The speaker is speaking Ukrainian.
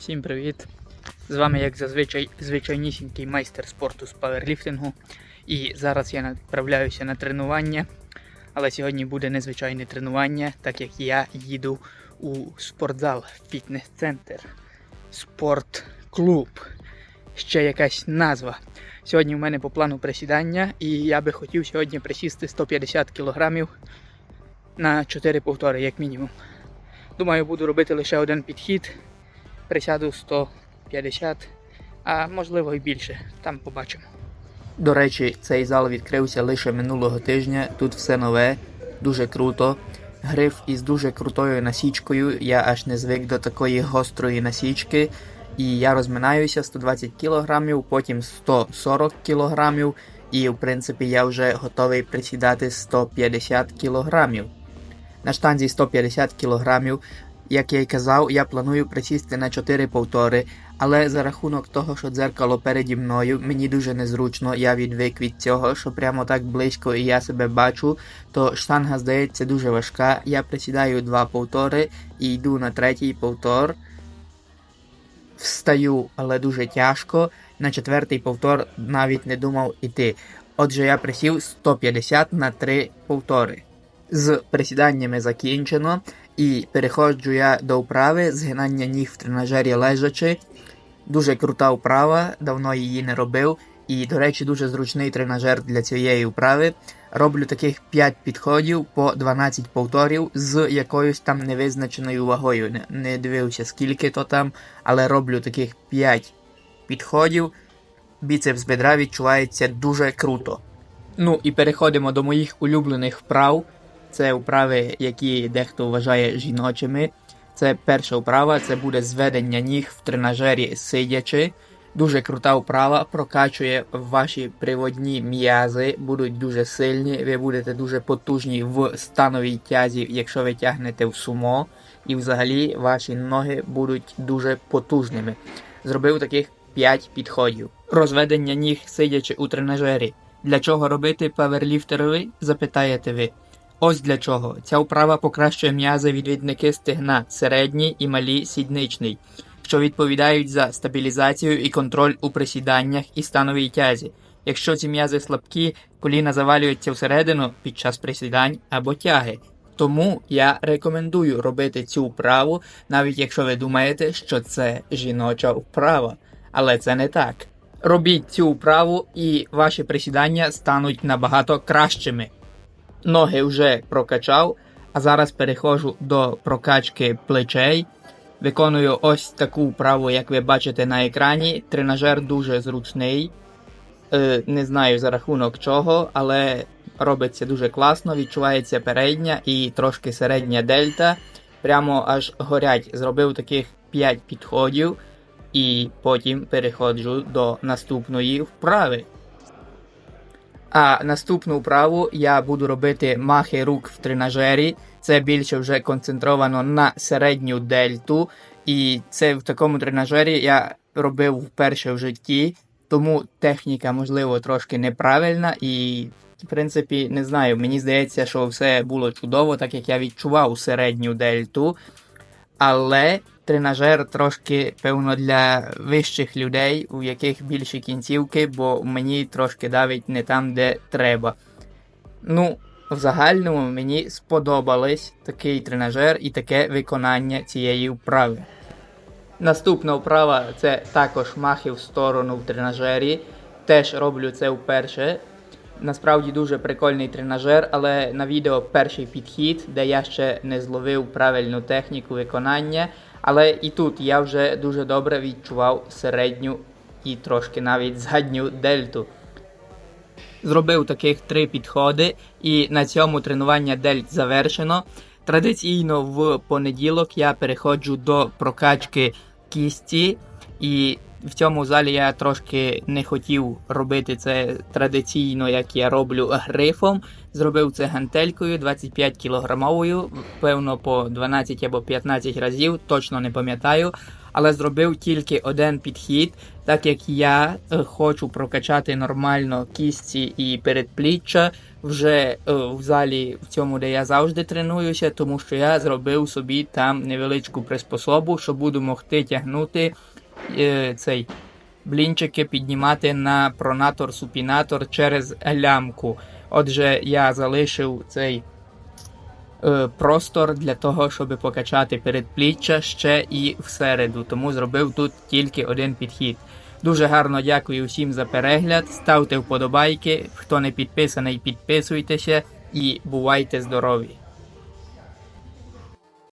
Всім привіт! З вами, як зазвичай, звичайнісінький майстер спорту з паверліфтингу. І зараз я відправляюся на тренування. Але сьогодні буде незвичайне тренування, так як я їду у спортзал, фітнес-центр, спортклуб. Ще якась назва. Сьогодні в мене по плану присідання, і я би хотів сьогодні присісти 150 кг на 4 повтори, як мінімум. Думаю, буду робити лише один підхід. Присяду 150, а можливо і більше. Там побачимо. До речі, цей зал відкрився лише минулого тижня. Тут все нове, дуже круто. Гриф із дуже крутою насічкою. Я аж не звик до такої гострої насічки. І я розминаюся 120 кг, потім 140 кг. І в принципі я вже готовий присідати 150 кг. На штанзі 150 кг. Як я й казав, я планую присісти на 4 повтори, але за рахунок того, що дзеркало переді мною, мені дуже незручно, я відвик від цього, що прямо так близько і я себе бачу, то штанга здається дуже важка. Я присідаю 2 повтори і йду на третій повтор. Встаю, але дуже тяжко. На четвертий повтор навіть не думав іти. Отже, я присів 150 на 3 повтори. З присіданнями закінчено, і переходжу я до вправи згинання ніг в тренажері лежачи. Дуже крута вправа, давно її не робив. І, до речі, дуже зручний тренажер для цієї вправи. Роблю таких 5 підходів по 12 повторів з якоюсь там невизначеною вагою. Не, не дивився скільки то там, але роблю таких 5 підходів. Біцепс бедра відчувається дуже круто. Ну і переходимо до моїх улюблених вправ. Це вправи, які дехто вважає жіночими. Це перша вправа, це буде зведення ніг в тренажері сидячи. Дуже крута вправа, прокачує ваші приводні м'язи, будуть дуже сильні, ви будете дуже потужні в становій тязі, якщо ви тягнете в сумо, і взагалі ваші ноги будуть дуже потужними. Зробив таких 5 підходів. Розведення ніг сидячи у тренажері. Для чого робити паверліфтерові, запитаєте ви. Ось для чого. Ця вправа покращує м'язи відвідники стегна, середній і малій сідничний, що відповідають за стабілізацію і контроль у присіданнях і становій тязі. Якщо ці м'язи слабкі, коліна завалюються всередину під час присідань або тяги. Тому я рекомендую робити цю вправу, навіть якщо ви думаєте, що це жіноча вправа. Але це не так. Робіть цю вправу, і ваші присідання стануть набагато кращими. Ноги вже прокачав, а зараз переходжу до прокачки плечей. Виконую ось таку вправу, як ви бачите на екрані. Тренажер дуже зручний. Е, не знаю за рахунок чого, але робиться дуже класно. Відчувається передня і трошки середня дельта. Прямо аж горять. Зробив таких 5 підходів, і потім переходжу до наступної вправи. А наступну вправу я буду робити махи рук в тренажері. Це більше вже концентровано на середню дельту. І це в такому тренажері я робив вперше в житті, тому техніка, можливо, трошки неправильна. І, в принципі, не знаю, мені здається, що все було чудово, так як я відчував середню дельту. Але тренажер трошки, певно, для вищих людей, у яких більші кінцівки, бо мені трошки давить не там, де треба. Ну, в загальному мені сподобались такий тренажер і таке виконання цієї вправи. Наступна вправа це також махи в сторону в тренажері. Теж роблю це вперше. Насправді дуже прикольний тренажер, але на відео перший підхід, де я ще не зловив правильну техніку виконання. Але і тут я вже дуже добре відчував середню і трошки навіть задню дельту. Зробив таких три підходи, і на цьому тренування дельт завершено. Традиційно в понеділок я переходжу до прокачки кісті, і в цьому залі я трошки не хотів робити це традиційно, як я роблю грифом. Зробив це гантелькою 25 кілограмовою, певно, по 12 або 15 разів, точно не пам'ятаю. Але зробив тільки один підхід, так як я е, хочу прокачати нормально кістці і передпліччя вже е, в залі, в цьому, де я завжди тренуюся, тому що я зробив собі там невеличку приспособу, що буду могти тягнути цей блінчики піднімати на пронатор-супінатор через лямку. Отже, я залишив цей е, простор для того, щоб покачати передпліччя ще і всереду, тому зробив тут тільки один підхід. Дуже гарно дякую всім за перегляд. Ставте вподобайки. Хто не підписаний, підписуйтеся і бувайте здорові!